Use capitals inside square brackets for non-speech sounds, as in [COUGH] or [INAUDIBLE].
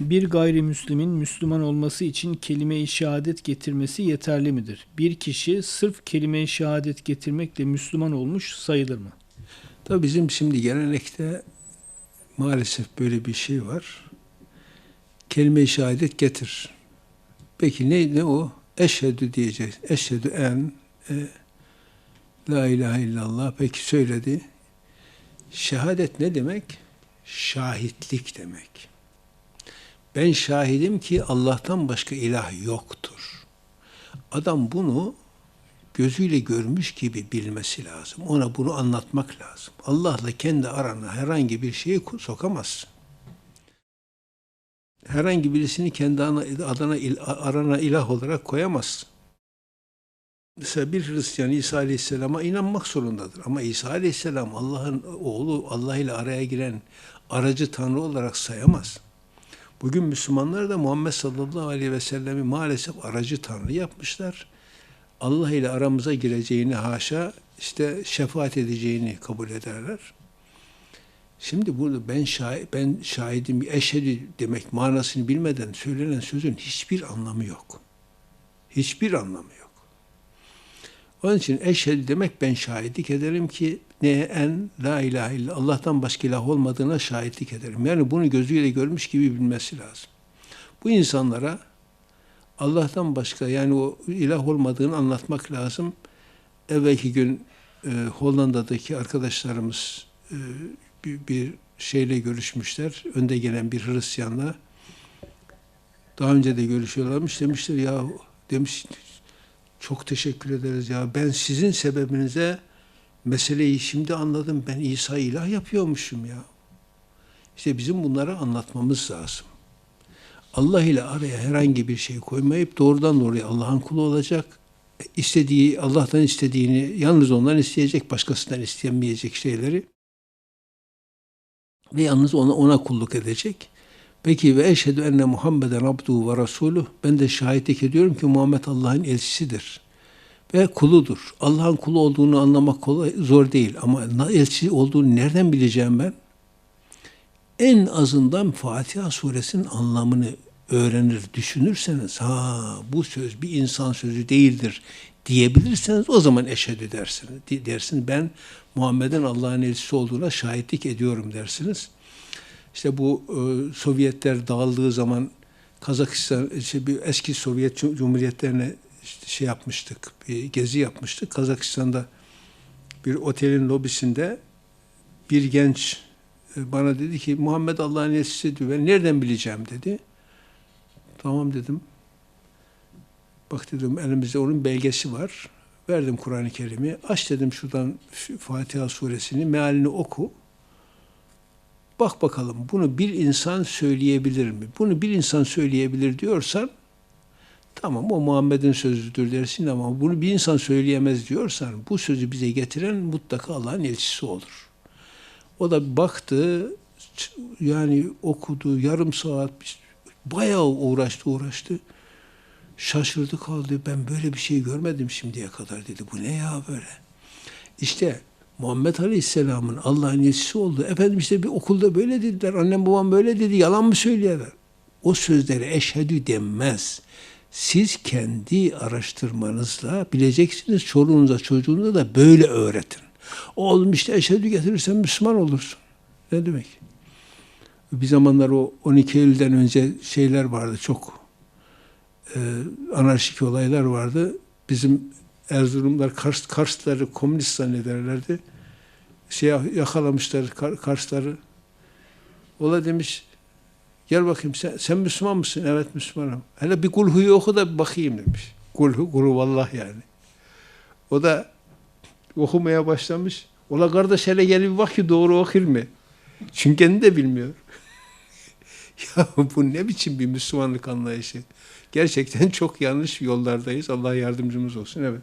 Bir gayrimüslimin Müslüman olması için kelime-i şehadet getirmesi yeterli midir? Bir kişi sırf kelime-i şehadet getirmekle Müslüman olmuş sayılır mı? Tabii bizim şimdi gelenekte maalesef böyle bir şey var. Kelime-i şehadet getir. Peki ne, ne o? Eşhedü diyeceğiz. Eşhedü en e, la ilahe illallah. Peki söyledi. Şehadet ne demek? Şahitlik demek. Ben şahidim ki Allah'tan başka ilah yoktur. Adam bunu gözüyle görmüş gibi bilmesi lazım. Ona bunu anlatmak lazım. Allah'la kendi arana herhangi bir şeyi sokamazsın. Herhangi birisini kendi adına arana ilah olarak koyamazsın. Mesela bir Hristiyan İsa Aleyhisselam'a inanmak zorundadır. Ama İsa Aleyhisselam Allah'ın oğlu, Allah ile araya giren aracı Tanrı olarak sayamaz. Bugün Müslümanlar da Muhammed sallallahu aleyhi ve sellemi maalesef aracı Tanrı yapmışlar. Allah ile aramıza gireceğini haşa işte şefaat edeceğini kabul ederler. Şimdi burada ben şahit, ben şahidim, eşhedü demek manasını bilmeden söylenen sözün hiçbir anlamı yok. Hiçbir anlamı yok. Onun için eşhedü demek ben şahitlik ederim ki neye en la ilahe illallah Allah'tan başka ilah olmadığına şahitlik ederim. Yani bunu gözüyle görmüş gibi bilmesi lazım. Bu insanlara Allah'tan başka yani o ilah olmadığını anlatmak lazım. Evvelki gün e, Hollanda'daki arkadaşlarımız e, bir, bir şeyle görüşmüşler. Önde gelen bir Hristiyanla. Daha önce de görüşüyorlarmış. Demişler ya demiş çok teşekkür ederiz ya. Ben sizin sebebinize meseleyi şimdi anladım. Ben İsa ilah yapıyormuşum ya. İşte bizim bunları anlatmamız lazım. Allah ile araya herhangi bir şey koymayıp doğrudan doğruya Allah'ın kulu olacak. İstediği, Allah'tan istediğini yalnız ondan isteyecek, başkasından isteyemeyecek şeyleri. Ve yalnız ona, ona kulluk edecek. Peki ve eşhedü enne Muhammeden abduhu ve rasuluh. Ben de şahitlik ediyorum ki Muhammed Allah'ın elçisidir. Ve kuludur. Allah'ın kulu olduğunu anlamak kolay, zor değil. Ama elçisi olduğunu nereden bileceğim ben? En azından Fatiha suresinin anlamını öğrenir, düşünürseniz, ha bu söz bir insan sözü değildir diyebilirseniz o zaman eşhedü dersiniz. Dersiniz ben Muhammed'in Allah'ın elçisi olduğuna şahitlik ediyorum dersiniz. İşte bu e, Sovyetler dağıldığı zaman Kazakistan, işte bir eski Sovyet Cumhuriyetlerine işte şey yapmıştık, bir gezi yapmıştık. Kazakistan'da bir otelin lobisinde bir genç e, bana dedi ki Muhammed Allah'ın elçisi diyor. Ben nereden bileceğim dedi. Tamam dedim. Bak dedim elimizde onun belgesi var. Verdim Kur'an-ı Kerim'i. Aç dedim şuradan Fatiha suresini, mealini oku. Bak bakalım bunu bir insan söyleyebilir mi? Bunu bir insan söyleyebilir diyorsan tamam o Muhammed'in sözüdür dersin ama bunu bir insan söyleyemez diyorsan bu sözü bize getiren mutlaka Allah'ın elçisi olur. O da baktı yani okudu yarım saat bayağı uğraştı uğraştı. Şaşırdı kaldı. Ben böyle bir şey görmedim şimdiye kadar dedi. Bu ne ya böyle? İşte Muhammed Aleyhisselam'ın Allah'ın elçisi oldu. Efendim işte bir okulda böyle dediler. Annem babam böyle dedi. Yalan mı söylüyorlar? O sözleri eşhedü denmez. Siz kendi araştırmanızla bileceksiniz. Çoluğunuza çocuğunuza da böyle öğretin. Oğlum işte eşhedü getirirsen Müslüman olursun. Ne demek? Bir zamanlar o 12 Eylül'den önce şeyler vardı çok e, anarşik olaylar vardı. Bizim Erzurumlar Kars, Karsları komünist zannederlerdi. Şey yakalamışlar Kar, Karsları. Ola demiş gel bakayım sen, sen Müslüman mısın? Evet Müslümanım. Hele bir kulhuyu oku da bir bakayım demiş. Kulhu, kulhu vallah yani. O da okumaya başlamış. Ola kardeş hele gel bir bak ki doğru okur mu? Çünkü kendi de bilmiyor. [LAUGHS] ya bu ne biçim bir Müslümanlık anlayışı? Gerçekten çok yanlış yollardayız. Allah yardımcımız olsun. Evet.